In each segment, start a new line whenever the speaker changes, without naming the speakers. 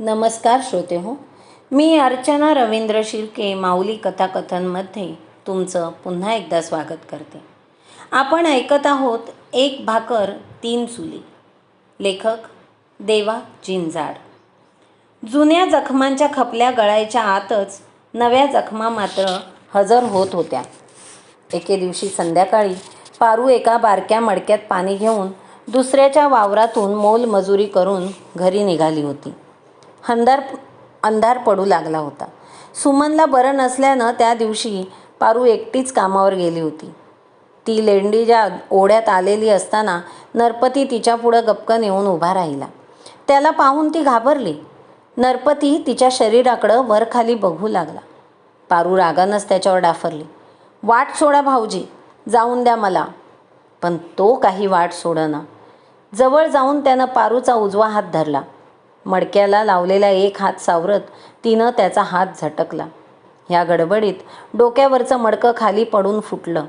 नमस्कार श्रोते हो मी अर्चना रवींद्र शिर्के माऊली कथाकथनमध्ये तुमचं पुन्हा एकदा स्वागत करते. आपण ऐकत आहोत एक भाकर तीन चुली लेखक देवा जिंजाड. जुन्या जखमांच्या खपल्या गळायच्या आतच नव्या जखमा मात्र हजर होत होत्या. एके दिवशी संध्याकाळी पारू एका बारक्या मडक्यात पाणी घेऊन दुसऱ्याच्या वावरातून मोलमजुरी करून घरी निघाली होती. अंधार अंधार पडू लागला होता. सुमनला बरं नसल्यानं त्या दिवशी पारू एकटीच कामावर गेली होती. ती लेंडीच्या ओढ्यात आलेली असताना नरपती तिच्यापुढं गपकन येऊन उभा राहिला. त्याला पाहून ती घाबरली. नरपती तिच्या शरीराकडं वरखाली बघू लागला. पारू रागानंच त्याच्यावर डाफरली. वाट सोडा भाऊजी जाऊन द्या मला. पण तो काही वाट सोडना. जवळ जाऊन त्यानं पारूचा उजवा हात धरला. मडक्याला लावलेला एक हात सावरत तिनं त्याचा हात झटकला. ह्या गडबडीत डोक्यावरचं मडकं खाली पडून फुटलं.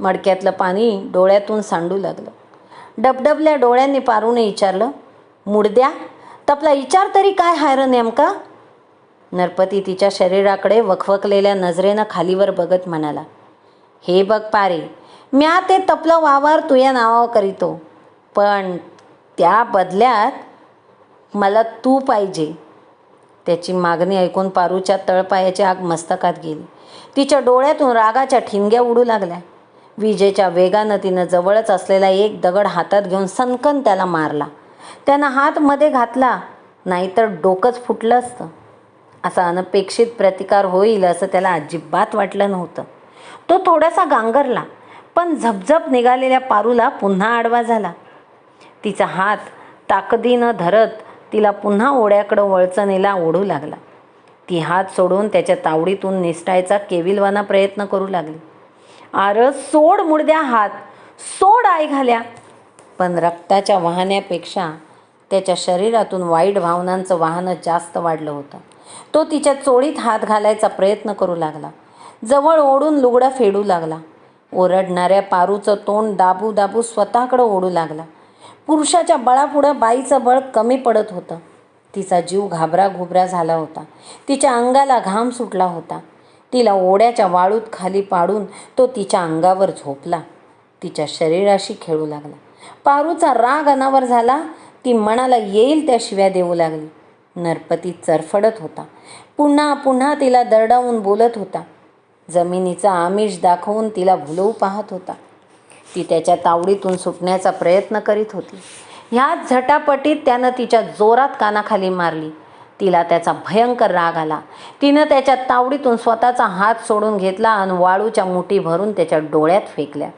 मडक्यातलं पाणी डोळ्यातून सांडू लागलं. डबडबल्या डोळ्यांनी पारूने विचारलं मुडद्या तपला विचार तरी काय हाय नेमका? नरपती तिच्या शरीराकडे वखवकलेल्या नजरेनं खालीवर बघत म्हणाला हे बघ पारे म्या ते तपलं वावर तुया नावावर करीतो पण त्या बदल्यात मला तू पाहिजे. त्याची मागणी ऐकून पारूच्या तळपायाची आग मस्तकात गेली. तिच्या डोळ्यातून रागाच्या ठिणग्या उडू लागल्या. विजेच्या वेगानं तिनं जवळच असलेला एक दगड हातात घेऊन सनकन त्याला मारला. त्यानं हात मध्ये घातला नाहीतर डोकंच फुटलं असतं. असा अनपेक्षित प्रतिकार होईल असं त्याला अजिबात वाटलं नव्हतं. तो थोडासा गांगरला पण झपझप निघालेल्या पारूला पुन्हा आडवा झाला. तिचा हात ताकदीनं धरत तिला पुन्हा ओढ्याकडं वळचणीला ओढू लागला. ती हात सोडून त्याच्या तावडीतून निसटायचा केविलवाना प्रयत्न करू लागली. आर सोड मुडद्या हात. सोड आई घाल्या. पण रक्ताच्या वाहण्यापेक्षा त्याच्या शरीरातून वाईट भावनांचं वाहनं जास्त वाढलं होतं. तो तिच्या चोळीत हात घालायचा प्रयत्न करू लागला. जवळ ओढून लुगडा फेडू लागला. ओरडणाऱ्या पारूचं तोंड दाबू दाबू स्वतःकडं ओढू लागला. पुरुषाच्या बळापुढं बाईचं बळ कमी पडत होतं. तिचा जीव घाबरा घुबरा झाला होता. तिच्या अंगाला घाम सुटला होता. तिला ओढ्याच्या वाळूत खाली पाडून तो तिच्या अंगावर झोपला. तिच्या शरीराशी खेळू लागला. पारूचा राग अनावर झाला. ती मनाला येईल त्या शिव्या देऊ लागली. नरपती चरफडत होता. पुन्हा पुन्हा तिला दरडावून बोलत होता. जमिनीचा आमिष दाखवून तिला भुलवू पाहत होता. ती त्याच्या तावडीतून सुटण्याचा प्रयत्न करीत होती. ह्याच झटापटीत त्यानं तिच्या जोरात कानाखाली मारली. तिला त्याचा भयंकर राग आला. तिनं त्याच्या तावडीतून स्वतःचा हात सोडून घेतला आणि वाळूच्या मुठी भरून त्याच्या डोळ्यात फेकल्या.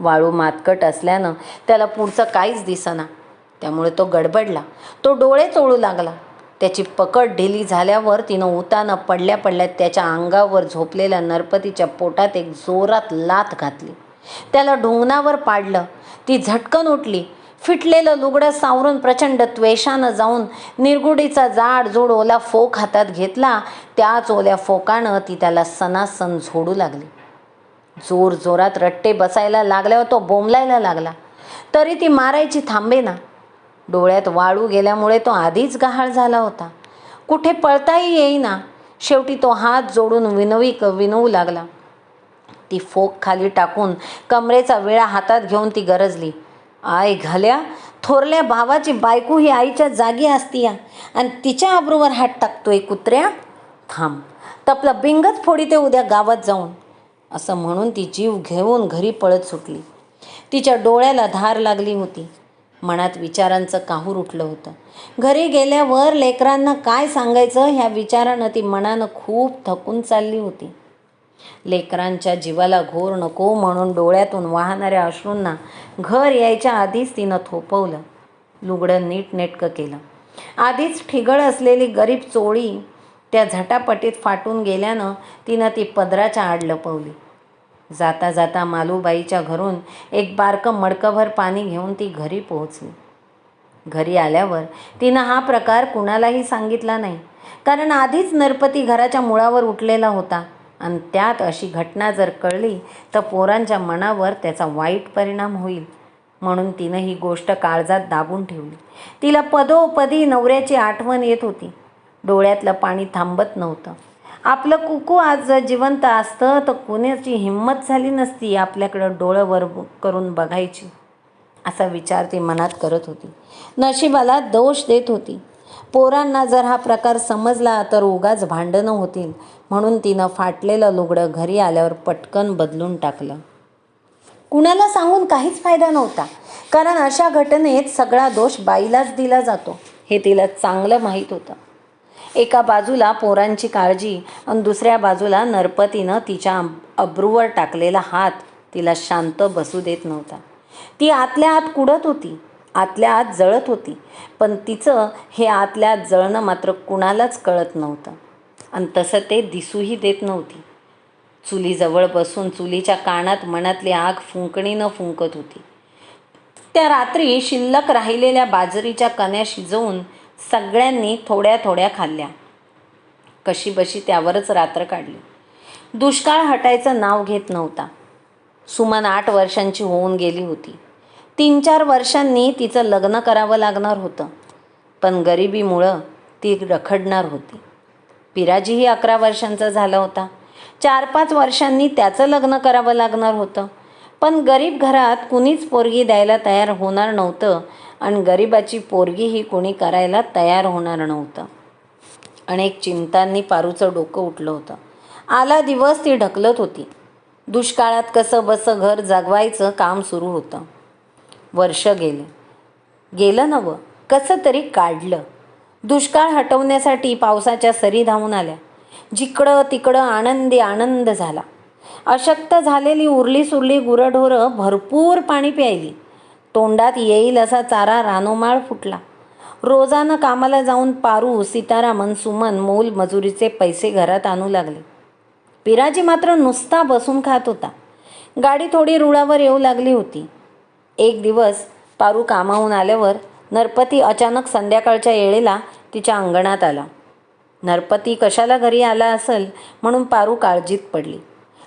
वाळू मातकट असल्यानं त्याला पुढचं काहीच दिसना. त्यामुळे तो गडबडला. तो डोळे चोळू लागला. त्याची पकड ढिली झाल्यावर तिनं उतानं पडल्या पडल्या त्याच्या अंगावर झोपलेल्या नरपतीच्या पोटात एक जोरात लाथ घातली. त्याला ढोंगणावर पाडलं. ती झटकन उठली. फिटलेलं लुगडं सावरून प्रचंड त्वेषानं जाऊन निरगुडीचा जाड जोड ओला फोक हातात घेतला. त्याच ओल्या फोकानं ती त्याला सनासन झोडू लागली. जोर जोरात रट्टे बसायला लागल्यावर तो बोंबलायला लागला. तरी ती मारायची थांबे ना. डोळ्यात वाळू गेल्यामुळे तो आधीच गहाळ झाला होता. कुठे पळताही येईना. शेवटी तो हात जोडून विनवी क विनवू लागला. ती फोक खाली टाकून कमरेचा वेळा हातात घेऊन ती गरजली. आय घाल्या थोरल्या भावाची बायको ही आईच्या जागी असती या. आणि तिच्या आबरूवर हात टाकतोय कुत्र्या? थांब तपला बिंगच फोडी ते उद्या गावात जाऊन. असं म्हणून ती जीव घेऊन घरी पळत सुटली. तिच्या डोळ्याला धार लागली होती. मनात विचारांचं काहूर उठलं होतं. घरी गेल्यावर लेकरांना काय सांगायचं ह्या विचारानं ती मनानं खूप थकून चालली होती. लेकरांच्या जीवाला घोर नको म्हणून डोळ्यातून वाहणाऱ्या अश्रूंना घर यायच्या आधीच तिनं थोपवलं. लुगडं नीटनेटकं केलं. आधीच ठिगळ असलेली गरीब चोळी त्या झटापटीत फाटून गेल्यानं तिनं ती पदराच्या आड लपवली. जाता जाता मालूबाईच्या घरून एक बारकं मडकभर पाणी घेऊन ती घरी पोहोचली. घरी आल्यावर तिनं हा प्रकार कुणालाही सांगितला नाही. कारण आधीच नरपती घराच्या मुळावर उठलेला होता. आणि त्यात अशी घटना जर कळली तर पोरांच्या मनावर त्याचा वाईट परिणाम होईल. म्हणून तिनं ही गोष्ट काळजात दाबून ठेवली. तिला पदोपदी नवऱ्याची आठवण येत होती. डोळ्यातलं पाणी थांबत नव्हतं. आपलं कुकू आज जर जिवंत असतं तर कुणाची हिंमत झाली नसती आपल्याकडं डोळं वर करून बघायची असा विचार ती मनात करत होती. नशिबाला दोष देत होती. पोरांना जर हा प्रकार समजला तर उगाच भांडणं होतील. म्हणून तिनं फाटलेलं लुगडं घरी आल्यावर पटकन बदलून टाकलं. कुणाला सांगून काहीच फायदा नव्हता. कारण अशा घटनेत सगळा दोष बाईलाच दिला जातो. हे तिला चांगलं माहीत होतं. एका बाजूला पोरांची काळजी आणि दुसऱ्या बाजूला नरपतीनं तिच्या अब्रूवर टाकलेला हात तिला शांत बसू देत नव्हता. ती आतल्या आत कुडत होती. आतल्या आत जळत होती. पण तिचं हे आतल्या आत जळणं मात्र कुणालाच कळत नव्हतं. आणि तसं ते दिसूही देत नव्हती. चुलीजवळ बसून चुलीच्या कानात मनातली आग फुंकणीनं फुंकत होती. त्या रात्री शिल्लक राहिलेल्या बाजरीच्या कण्या शिजवून सगळ्यांनी थोड्या थोड्या खाल्ल्या. कशी बशी त्यावरच रात्र काढली. दुष्काळ हटायचं नाव घेत नव्हता. सुमन आठ वर्षांची होऊन गेली होती. तीन चार वर्षांनी तिचं लग्न करावं लागणार होतं. पण गरिबीमुळं ती रखडणार होती. पिराजीही अकरा वर्षांचा झाला होता. चार पाच वर्षांनी त्याचं लग्न करावं लागणार होतं. पण गरीब घरात कुणीच पोरगी द्यायला तयार होणार नव्हतं आणि गरिबाची पोरगीही कोणी करायला तयार होणार नव्हतं. अनेक चिंतांनी पारूचं डोकं उठलं होतं. आला दिवस ती ढकलत होती. दुष्काळात कसं बसं घर जगवायचं काम सुरू होतं. वर्ष गेले. गेलं नवं. कसं तरी काढलं. दुष्काळ हटवण्यासाठी पावसाच्या सरी धावून आल्या. जिकडं तिकडं आनंदी आनंद झाला. अशक्त झालेली उरली सुरली गुरंढोरं भरपूर पाणी प्यायली. तोंडात येईल असा चारा रानोमाळ फुटला. रोजानं कामाला जाऊन पारू सीतारामन सुमन मोल मजुरीचे पैसे घरात आणू लागले. पिराजी मात्र नुसता बसून खात होता. गाडी थोडी रुळावर येऊ लागली होती. एक दिवस पारू कामाहून आल्यावर नरपती अचानक संध्याकाळच्या येळेला तिच्या अंगणात आला. नरपती कशाला घरी आला असेल म्हणून पारू काळजीत पडली.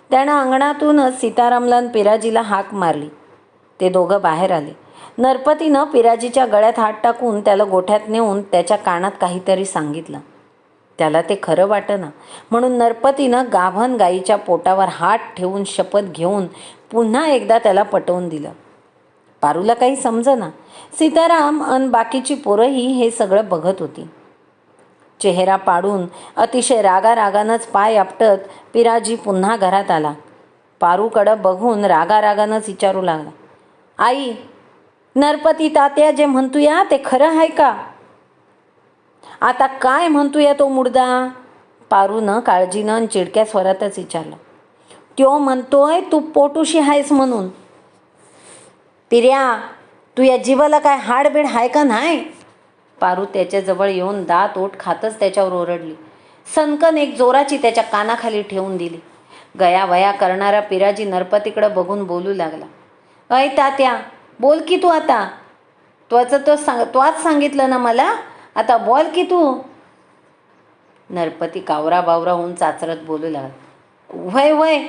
त्यानं अंगणातूनच सीतारामला पिराजीला हाक मारली. ते दोघं बाहेर आले. नरपतीनं पिराजीच्या गळ्यात हात टाकून त्याला गोठ्यात नेऊन त्याच्या कानात काहीतरी सांगितलं. त्याला ते खरं वाटेना म्हणून नरपतीनं गाभण गाईच्या पोटावर हात ठेवून शपथ घेऊन पुन्हा एकदा त्याला पटवून दिलं. पारूला काही समजना. सीताराम अन बाकीची पोरंही हे सगळं बघत होती. चेहरा पाडून अतिशय रागारागानच पाय आपटत पिराजी पुन्हा घरात आला. पारूकडं बघून रागारागानंच विचारू लागला. आई नरपती तात्या जे म्हणतोया ते खरं आहे का? आता काय म्हणतोया तो मुर्दा पारूनं काळजीनं चिडक्या स्वरातच विचारलं. त्यो म्हणतोय तू पोटुशी आहेस म्हणून. पिर्या तू या जीवाला काय हाडबीड आहे का नाही? पारू त्याच्याजवळ येऊन दात ओठ खातच त्याच्यावर ओरडली. सनकन एक जोराची त्याच्या कानाखाली ठेवून दिली. गया वया करणारा पिराजी नरपतीकडं बघून बोलू लागला. अय तात्या बोल की तू आता. त्वचं तो सांग त्वाच सांगितलं ना मला? आता बोल की तू. नरपती कावरा बावरा होऊन चाचरत बोलू लागला. वय वय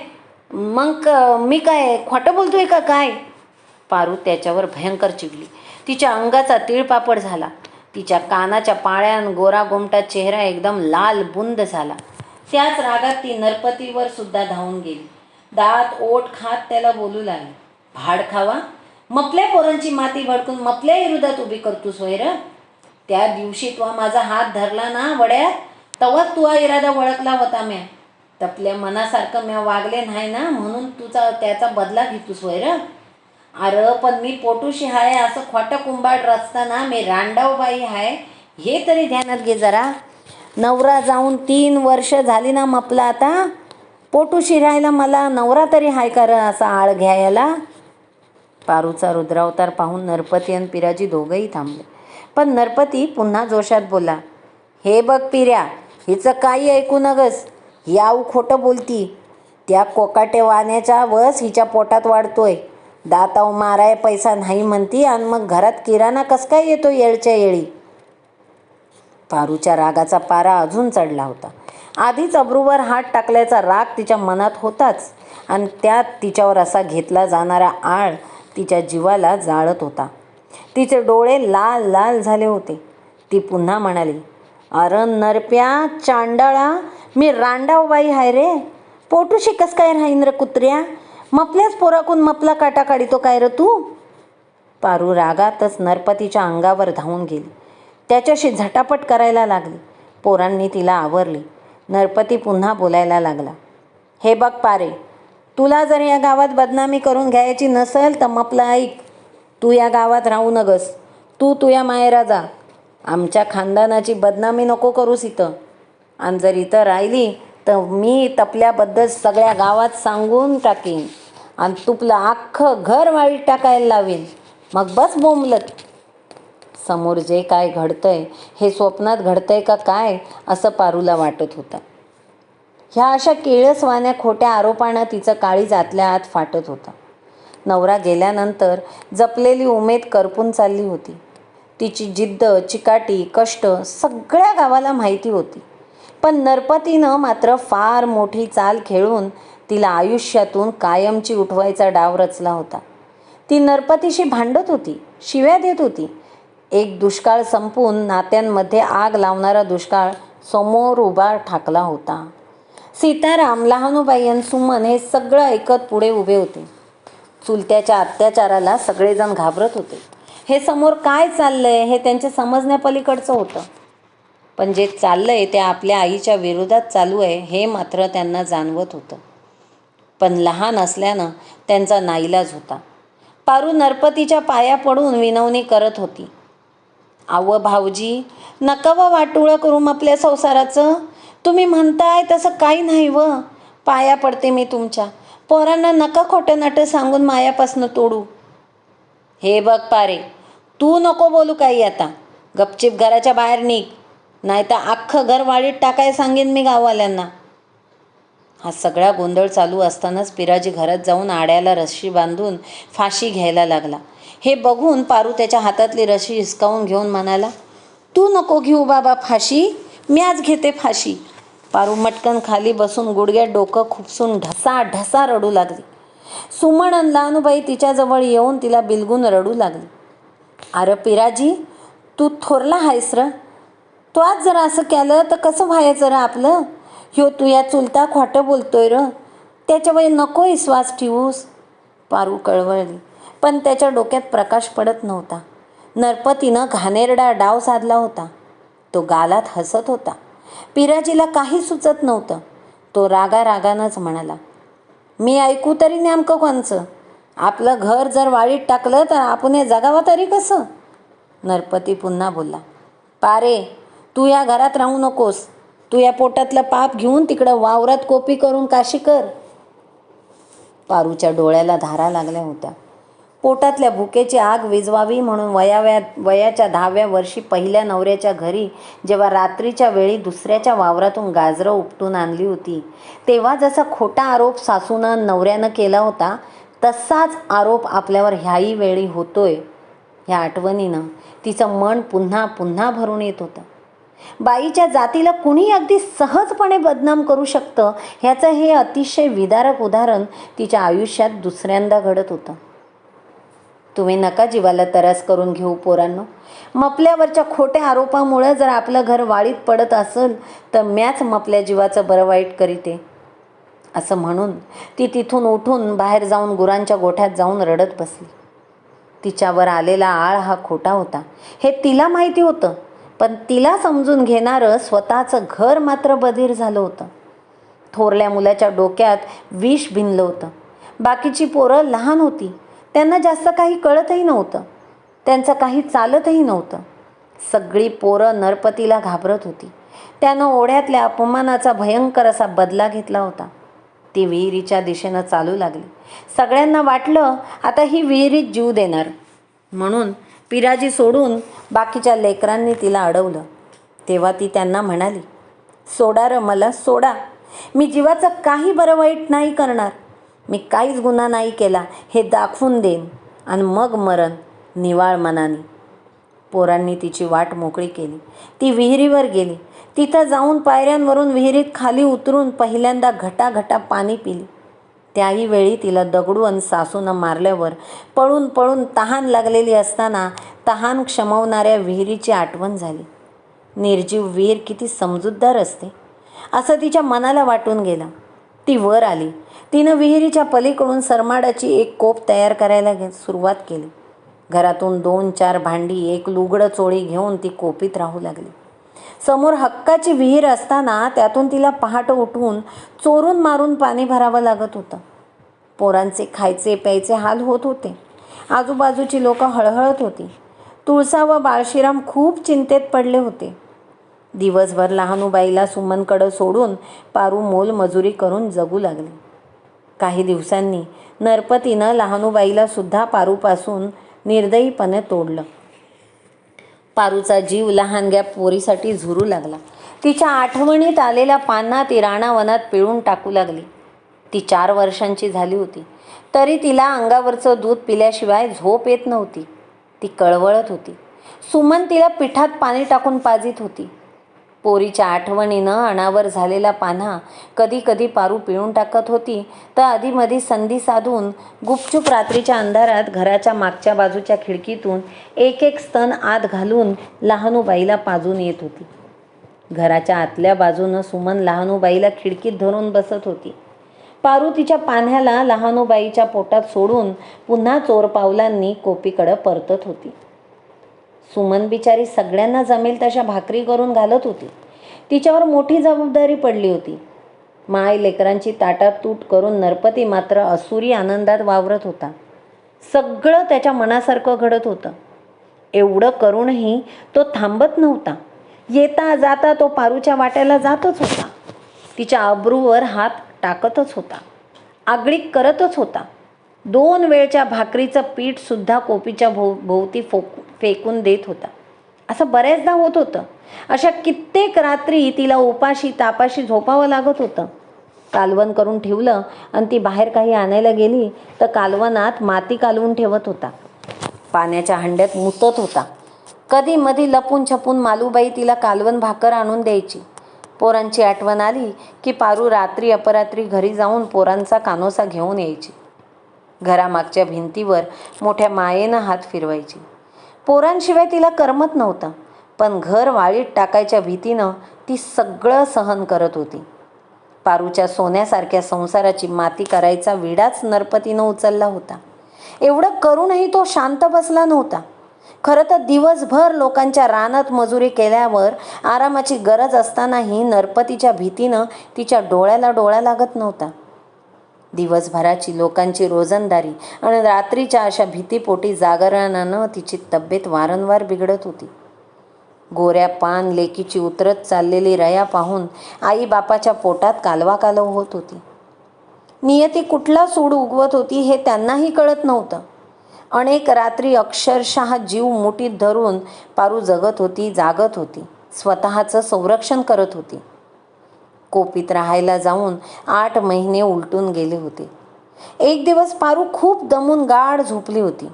मग मी काय खोटं बोलतोय का काय? पारू त्याच्यावर भयंकर चिडली. तिच्या अंगाचा तिळपापड झाला. तिच्या कानाच्या पाळ्यान गोरा गोमटा चेहरा एकदम लाल बुंद झाला. त्याच रागात ती नरपतीवर सुद्धा धावून गेली. दात ओठ खात त्याला बोलू लागली. भाड खावा? मपल्या पोरांची माती भडकून मपल्या विरोधात उभी करतोस वैर त्या दिवशी तू माझा हात धरला ना वड्यात? तवाच तू इरादा वळखला होता म्या. तपल्या मनासारखं म्या वागले नाही ना म्हणून तुझा त्याचा बदला घेतोस वैर अरे पण मी पोटूशी हाय असं खोटं कुंभाड रचताना मी रांडवबाई हाय हे तरी ध्यानात घे जरा. नवरा जाऊन तीन वर्ष झाली ना मपला आता. पोटूशी राहायला मला नवरा तरी हाय कर असा आळ घ्यायला? पारूचा रुद्रावतार पाहून नरपती आणि पिराजी दोघंही थांबले. पण नरपती पुन्हा जोशात बोला हे बघ पिऱ्या हिचं काही ऐकू नगस. याऊ खोटं बोलती. त्या कोकाटे वाण्याचा वस हिच्या पोटात वाढतोय. दाताव माराय पैसा नाही म्हणती आणि मग घरात किराणा कस काय येतो येळच्या येळी? पारूच्या रागाचा पारा अजून चढला होता. आधीच अब्रूवर हात टाकल्याचा राग तिच्या मनात होताच आणि त्यात तिच्यावर असा घेतला जाणारा आळ तिच्या जीवाला जाळत होता. तिचे डोळे लाल लाल झाले होते. ती पुन्हा म्हणाली अरे नरप्या चांडाळा मी रांडावबाई हाय रे. पोटूशी कस काय राहीन र कुत्र्या? मपल्याच पोराकून मपला काटा काढितो काय र तू? पारू रागातच नरपतीच्या अंगावर धावून गेली. त्याच्याशी झटापट करायला लागली. पोरांनी तिला आवरली. नरपती पुन्हा बोलायला लागला. हे बघ पारे तुला जर या गावात बदनामी करून घ्यायची नसेल तर मपला ऐक. तू या गावात राहू नगस. तू तुया मायेरा जा. आमच्या खानदानाची बदनामी नको करूस इथं. आणि जर इथं राहिली तर मी तपल्याबद्दल सगळ्या गावात सांगून टाकीन. आणि तुपलं अख्खं घर वाळीत टाकायला लावेल मग बस बोंबलत. समोर जे काय घडतंय हे स्वप्नात घडतंय का काय असं पारूला वाटत होतं. ह्या अशा केळसवान्या खोट्या आरोपानं तिचं काळी जातल्या आत फाटत होतं. नवरा गेल्यानंतर जपलेली उमेद करपून चालली होती. तिची जिद्द चिकाटी कष्ट सगळ्या गावाला माहिती होती. पण नरपतीनं मात्र फार मोठी चाल खेळून तिला आयुष्यातून कायमची उठवायचा डाव रचला होता. ती नरपतीशी भांडत होती शिव्या देत होती. एक दुष्काळ संपून नात्यांमध्ये आग लावणारा दुष्काळ समोर उभा ठाकला होता. सीताराम लहानूबाई आणि सुमन हे सगळं ऐकत पुढे उभे होते. चुलत्याच्या अत्याचाराला सगळेजण घाबरत होते. हे समोर काय चाललंय हे त्यांचे समजण्यापलीकडचं होतं. पण जे चाललंय ते आपल्या आईच्या विरोधात चालू आहे हे मात्र त्यांना जाणवत होतं. पण लहान असल्यानं त्यांचा नाईलाज होता. पारू नरपतीच्या पाया पडून विनवणी करत होती. आव भाऊजी नका वाटुळं करू आपल्या संसाराचं. तुम्ही म्हणताय तसं काही नाही व. पाया पडते मी तुमच्या. पोरांना नका खोटं नाटं सांगून मायापासनं तोडू. हे बघ पारे तू नको बोलू काही आता. गपचिप घराच्या बाहेर निघ. नाही तर अख्खं घर वाळीत टाकाय सांगेन मी गाववाल्यांना. हा सगळा गोंधळ चालू असतानाच पिराजी घरात जाऊन आड्याला रस्सी बांधून फाशी घ्यायला लागला. हे बघून पारू त्याच्या हातातली रशी हिसकावून घेऊन म्हणाला तू नको घेऊ बाबा फाशी मी आज घेते फाशी. पारू मटकन खाली बसून गुडघ्यात डोकं खुपसून ढसा ढसा रडू लागली. सुमन आणि लहानूबाई तिच्याजवळ येऊन तिला बिलगून रडू लागली. अरे पिराजी तू थोरला आहेस र. तू आज जर असं केलं तर कसं व्हायचं रं आपलं? ह्यो तू या चुलता खोटं बोलतोय र. त्याच्यामुळे नको विश्वास ठेवूस. पारू कळवळली. पण त्याच्या डोक्यात प्रकाश पडत नव्हता. नरपतीनं घाणेरडा डाव साधला होता. तो गालात हसत होता. पिराजीला काही सुचत नव्हतं. तो रागा रागानंच म्हणाला मी ऐकू तरी नेमकं कोणचं? आपलं घर जर वाळीत टाकलं तर आपण हे जगावं तरी कसं? नरपती पुन्हा बोलला पारे तू या घरात राहू नकोस. तू या पोटातलं पाप घेऊन तिकडं वावरात कोपी करून काशी कर. पारूच्या डोळ्याला धारा लागल्या होत्या. पोटातल्या भुकेची आग विजवावी म्हणून वयाव्या वयाच्या दहाव्या वर्षी पहिल्या नवऱ्याच्या घरी जेव्हा रात्रीच्या वेळी दुसऱ्याच्या वावरातून गाजरं उपटून आणली होती तेव्हा जसा खोटा आरोप सासूनं नवऱ्यानं केला होता तसाच आरोप आपल्यावर ह्याही वेळी होतोय. ह्या आठवणीनं तिचं मन पुन्हा पुन्हा भरून येत होतं. बाईच्या जातीला कुणी अगदी सहजपणे बदनाम करू शकतं? ह्याचं हे अतिशय विदारक उदाहरण तिच्या आयुष्यात दुसऱ्यांदा घडत होतं. तुम्ही नका जीवाला तरास करून घेऊ पोरांनो. मपल्यावरच्या खोट्या आरोपामुळं जर आपलं घर वाळीत पडत असेल तर म्याच मपल्या जीवाचं बरं वाईट करीते. असं म्हणून ती तिथून उठून बाहेर जाऊन गुरांच्या गोठ्यात जाऊन रडत बसली. तिच्यावर आलेला आळ हा खोटा होता. हे तिला माहिती होतं. पण तिला समजून घेणारं स्वतःचं घर मात्र बधीर झालं होतं. थोरल्या मुलाच्या डोक्यात विष भिनलं होतं. बाकीची पोरं लहान होती. त्यांना जास्त काही कळतही नव्हतं. त्यांचं काही चालतही नव्हतं. सगळी पोरं नरपतीला घाबरत होती. त्यानं ओढ्यातल्या अपमानाचा भयंकर असा बदला घेतला होता. ती विहिरीच्या दिशेनं चालू लागली. सगळ्यांना वाटलं आता ही विहिरीत जीव देणार. म्हणून पिराजी सोडून बाकीच्या लेकरांनी तिला अडवलं. तेव्हा ती त्यांना म्हणाली सोडा र मला सोडा. मी जीवाचं काही बरं वाईट नाही करणार. मी काहीच गुन्हा नाही केला हे दाखवून देईन. आणि मग मरण निवाळ मनाने. पोरांनी तिची वाट मोकळी केली. ती विहिरीवर गेली. तिथं जाऊन पायऱ्यांवरून विहिरीत खाली उतरून पहिल्यांदा घटाघटा पाणी पिली. त्याही वेळी तिला दगडून सासूनं मारल्यावर पळून पळून तहान लागलेली असताना तहान क्षमवणाऱ्या विहिरीची आठवण झाली. निर्जीव विहीर किती समजूतदार असते. असं तिच्या मनाला वाटून गेलं. ती वर आली. तिनं विहिरीच्या पलीकडून सरमाडाची एक कोप तयार करायला घे सुरुवात केली. घरातून दोन चार भांडी एक लुगडं चोळी घेऊन ती कोपीत राहू लागली. समोर हक्काची विहीर असताना त्यातून तिला पहाट उठवून चोरून मारून पाणी भरावं लागत होतं. पोरांचे खायचे प्यायचे हाल होत होते. आजूबाजूची लोकं हळहळत होती. तुळसा व बाळशीराम खूप चिंतेत पडले होते. दिवसभर लहानूबाईला सुमनकडं सोडून पारू मोल मजुरी करून जगू लागले. काही दिवसांनी नरपतीनं लहानूबाईला सुद्धा पारूपासून निर्दयीपणे तोडलं. पारूचा जीव लहानग्या पोरीसाठी झुरू लागला. तिच्या आठवणीत आलेल्या पाना ती राणावनात पिळून टाकू लागली. ती चार वर्षांची झाली होती. तरी तिला अंगावरचं दूध पिल्याशिवाय झोप येत नव्हती. ती कळवळत होती. सुमन तिला पिठात पाणी टाकून पाजित होती. पोरीच्या आठवणीनं अनावर झालेला पान्हा कधी कधी पारू पिळून टाकत होती. तर आधीमधी संधी साधून गुपचूप रात्रीच्या अंधारात घराच्या मागच्या बाजूच्या खिडकीतून एक एक स्तन आत घालून लहानूबाईला पाजून येत होती. घराच्या आतल्या बाजूनं सुमन लहानूबाईला खिडकीत धरून बसत होती. पारू तिच्या पान्ह्याला लहानूबाईच्या पोटात सोडून पुन्हा चोर पावलांनी कोपीकडं परतत होती. सुमन बिचारी सगळ्यांना जमेल तशा भाकरी करून घालत होती. तिच्यावर मोठी जबाबदारी पडली होती. माय लेकरांची ताटातूट करून नरपती मात्र असुरी आनंदात वावरत होता. सगळं त्याच्या मनासारखं घडत होतं. एवढं करूनही तो थांबत नव्हता. येता जाता तो पारूच्या वाट्याला जातच होता. तिच्या अब्रूवर हात टाकतच होता. आगळीक करतच होता. दोन वेळच्या भाकरीचं पीठसुद्धा कोपीच्या भोव भोवती फोक फेकून देत होता. असं बऱ्याचदा होत होतं. अशा कित्येक रात्री तिला उपाशी तापाशी झोपावं लागत होतं. कालवण करून ठेवलं आणि ती बाहेर काही आणायला गेली तर कालवणात माती कालवून ठेवत होता. पाण्याच्या हंड्यात मुतत होता. कधी मधी लपून छपून मालूबाई तिला कालवण भाकर आणून द्यायची. पोरांची आठवण आली की पारू रात्री अपरात्री घरी जाऊन पोरांचा कानोसा घेऊन यायची. घरामागच्या भिंतीवर मोठ्या मायेनं हात फिरवायची. पोरांशिवाय तिला करमत नव्हतं पण घर वाळीत टाकायच्या भीतीनं ती सगळं सहन करत होती. पारूच्या सोन्यासारख्या संसाराची माती करायचा विडाच नरपतीनं उचलला होता. एवढं करूनही तो शांत बसला नव्हता. खरं तर दिवसभर लोकांच्या रानात मजुरी केल्यावर आरामाची गरज असतानाही नरपतीच्या भीतीनं तिच्या डोळ्याला डोळा लागत नव्हता. दिवसभराची लोकांची रोजंदारी आणि रात्रीच्या अशा भीतीपोटी जागरणानं तिची तब्येत वारंवार बिघडत होती. गोऱ्या पान लेकीची उतरत चाललेली रया पाहून आई बापाच्या पोटात कालवा कालव होत होती. नियती कुठला सूड उगवत होती हे त्यांनाही कळत नव्हतं. अनेक रात्री अक्षरशः जीव मुठीत धरून पारू जगत होती जागत होती. स्वतःचं संरक्षण करत होती. कोपीत राहायला जाऊन आठ महिने उलटून गेले होते. एक दिवस पारू खूप दमून गाढ झोपली होती.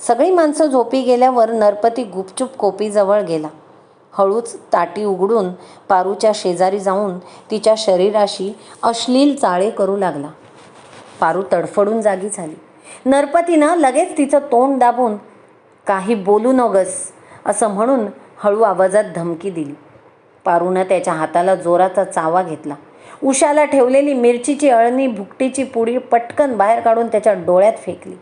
सगळी माणसं झोपी गेल्यावर नरपती गुपचूप कोपीजवळ गेला. हळूच ताटी उघडून पारूच्या शेजारी जाऊन तिच्या शरीराशी अश्लील चाळे करू लागला. पारू तडफडून जागी झाली नरपतीनं लगेच तिचं तोंड दाबून काही बोलू नगस असं म्हणून हळू आवाजात धमकी दिली. पारूनं त्याच्या हाताला जोराचा चावा घेतला. उशाला ठेवलेली मिरचीची अळणी भुकटीची पुडी पटकन बाहेर काढून त्याच्या डोळ्यात फेकली.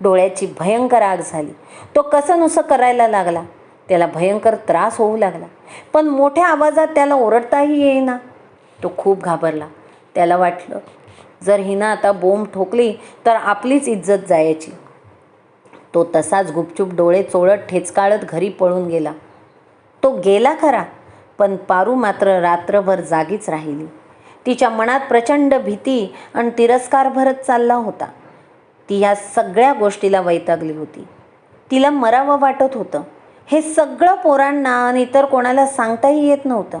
डोळ्याची भयंकर आग झाली. तो कसं नुसं करायला लागला? त्याला भयंकर त्रास होऊ लागला. पण मोठ्या आवाजात त्याला ओरडताही येईना. तो खूप घाबरला. त्याला वाटलं जर हिनं आता बोंब ठोकली तर आपलीच इज्जत जायची. तो तसाच गुपचूप डोळे चोळत ठेचकाळत घरी पळून गेला. तो गेला खरा. पण पारू मात्र रात्रभर जागीच राहिली. तिच्या मनात प्रचंड भीती आणि तिरस्कार भरत चालला होता. ती या सगळ्या गोष्टीला वैतागली होती. तिला मरावं वाटत होतं. हे सगळं पोरांना आणि इतर कोणाला सांगताही येत नव्हतं.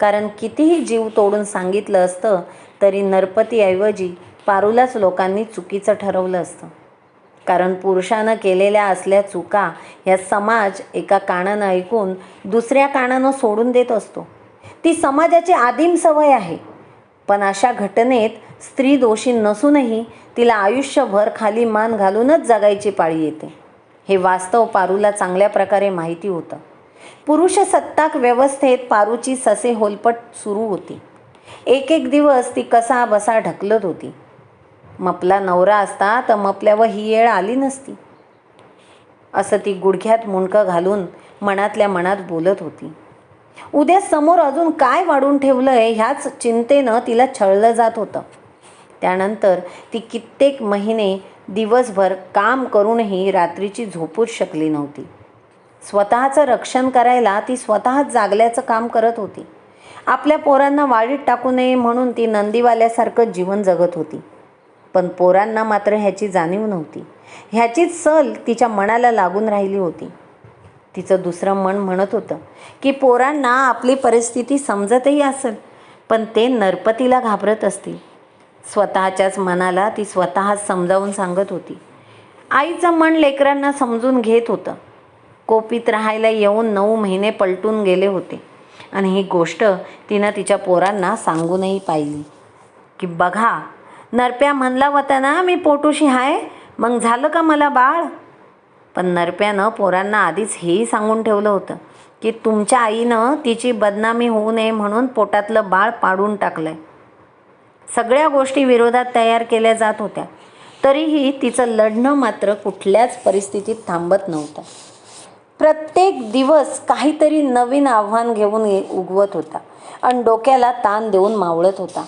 कारण कितीही जीव तोडून सांगितलं असतं तरी नरपतीऐवजी पारूलाच लोकांनी चुकीचं ठरवलं असतं. कारण पुरुषानं केलेल्या असल्या चुका ह्या समाज एका कानानं ऐकून दुसऱ्या कानानं सोडून देत असतो. ती समाजाची आदिम सवय आहे. पण अशा घटनेत स्त्री दोषी नसूनही तिला आयुष्यभर खाली मान घालूनच जगायची पाळी येते. हे वास्तव पारूला चांगल्या प्रकारे माहिती होतं. पुरुष सत्ताक व्यवस्थेत पारूची ससे होलपट सुरू होती. एक एक दिवस ती कसा बसा ढकलत होती. मपला नवरा असता तर मपल्यावर ही येळ आली नसती. असं ती गुडघ्यात मुंडकं घालून मनातल्या मनात बोलत होती. उद्या समोर अजून काय वाढून ठेवलं आहे ह्याच चिंतेनं तिला छळलं जात होतं. त्यानंतर ती कित्येक महिने दिवसभर काम करूनही रात्रीची झोपूच शकली नव्हती. स्वतःचं रक्षण करायला ती स्वतःच जागल्याचं काम करत होती. आपल्या पोरांना वाळीत टाकू नये म्हणून ती नंदीवाल्यासारखं जीवन जगत होती. पण पोरांना मात्र ह्याची जाणीव नव्हती. ह्याचीच सल तिच्या मनाला लागून राहिली होती. तिचं दुसरं मन म्हणत होतं की पोरांना आपली परिस्थिती समजतही असेल पण ते नरपतीला घाबरत असतील. स्वतःच्याच मनाला ती स्वतःच समजावून सांगत होती. आईचं मन लेकरांना समजून घेत होतं. कोपीत राहायला येऊन नऊ महिने पलटून गेले होते. आणि ही गोष्ट तिनं तिच्या पोरांना सांगूनही पाहिली. की बघा नरप्या म्हणला होता ना मी पोटूशी हाय. मग झालं का मला बाळ? पण नरप्यानं पोरांना आधीच हेही सांगून ठेवलं होतं की तुमच्या आईनं तिची बदनामी होऊ नये म्हणून पोटातलं बाळ पाडून टाकलं आहे सगळ्या गोष्टी विरोधात तयार केल्या जात होत्या. तरीही तिचं लढणं मात्र कुठल्याच परिस्थितीत थांबत नव्हतं. प्रत्येक दिवस काहीतरी नवीन आव्हान घेऊन उगवत होता आणि डोक्याला ताण देऊन मावळत होता.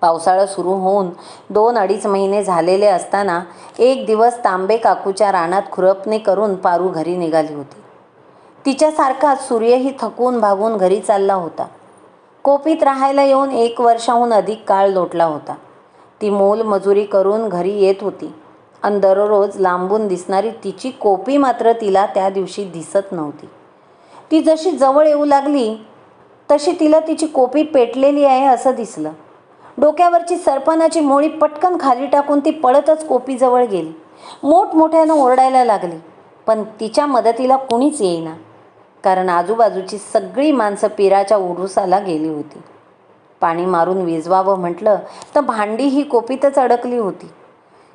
पावसाळा सुरू होऊन दोन अडीच महिने झालेले असताना एक दिवस तांबे काकूच्या रानात खुरपणे करून पारू घरी निघाली होती. तिच्यासारखाच सूर्यही थकून भागून घरी चालला होता. कोपीत राहायला येऊन एक वर्षाहून अधिक काळ लोटला होता. ती मोलमजुरी करून घरी येत होती आणि दररोज लांबून दिसणारी तिची कोपी मात्र तिला त्या दिवशी दिसत नव्हती. ती जशी जवळ येऊ लागली तशी तिला तिची कोपी पेटलेली आहे असं दिसलं. डोक्यावरची सरपणाची मोळी पटकन खाली टाकून ती पळतच कोपीजवळ गेली. मोठमोठ्यानं ओरडायला लागली पण तिच्या मदतीला कुणीच येईना कारण आजूबाजूची सगळी माणसं पिराच्या उरुसाला गेली होती. पाणी मारून विजवावं म्हटलं तर भांडी ही कोपीतच अडकली होती.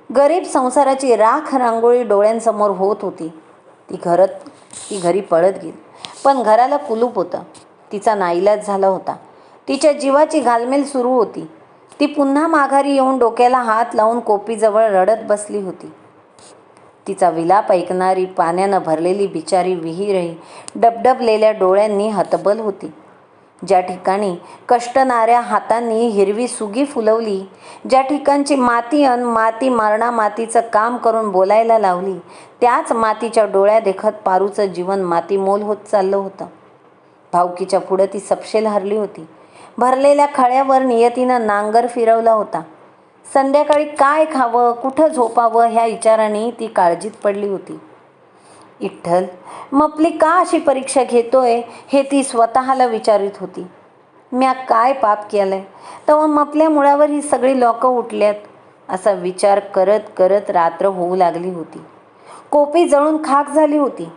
गरीब संसाराची राख रांगोळी डोळ्यांसमोर होत होती. ती घरत ती घरी पळत गेली पण घराला कुलूप होतं. तिचा नाईलाज झाला होता. तिच्या जीवाची घालमेल सुरू होती. ती पुन्हा माघारी येऊन डोक्याला हात लावून कोपीजवळ रडत बसली होती. तिचा विलाप ऐकणारी पाण्यानं भरलेली बिचारी विहीरही डबडबलेल्या डोळ्यांनी हतबल होती. ज्या ठिकाणी कष्टणाऱ्या हातांनी हिरवी सुगी फुलवली ज्या ठिकाणची माती अन माती मारणा मातीचं काम करून बोलायला लावली त्याच मातीच्या डोळ्या देखत पारूचं जीवन मातीमोल होत चाललं होतं. भावकीच्या पुढं ती सपशेल हरली होती. भरलेल्या खळ्यावर नियतीनं नांगर फिरवला होता. संध्याकाळी काय खावं कुठं झोपावं ह्या विचाराने ती काळजीत पडली होती. इठ्ठल मपली का अशी परीक्षा घेतोय? हे ती स्वतःला विचारित होती. म्या काय पाप केलंय? तेव्हा मपल्या मुळावर ही सगळी लोकं उठल्यात. असा विचार करत करत रात्र होऊ लागली होती. कोपी जळून खाक झाली होती.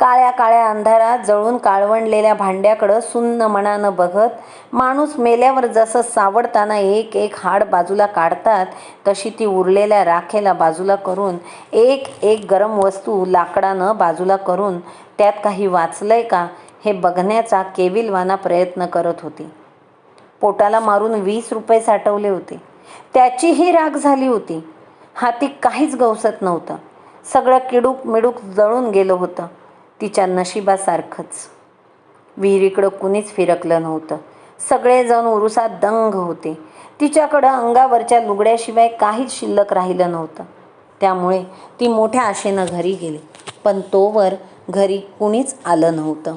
काळ्या काळ्या अंधारात जळून काळवंडलेल्या भांड्याकडं सुन्न मनानं बघत माणूस मेल्यावर जसं सावडताना एक एक हाड बाजूला काढतात तशी ती उरलेल्या राखेला बाजूला करून एक एक गरम वस्तू लाकडानं बाजूला करून त्यात काही वाचलंय का हे बघण्याचा केविलवाना प्रयत्न करत होती. पोटाला मारून वीस रुपये साठवले होते. त्याचीही राग झाली होती. हाती काहीच गवसत नव्हतं. सगळं किडूक मिडूक जळून गेलं होतं. तिच्या नशिबासारखंच. विहिरीकडं कुणीच फिरकलं नव्हतं. सगळेजण उरुसात दंग होते. तिच्याकडं अंगावरच्या लुगड्याशिवाय काहीच शिल्लक राहिलं नव्हतं. त्यामुळे ती मोठ्या आशेनं घरी गेली. पण तोवर घरी कुणीच आलं नव्हतं.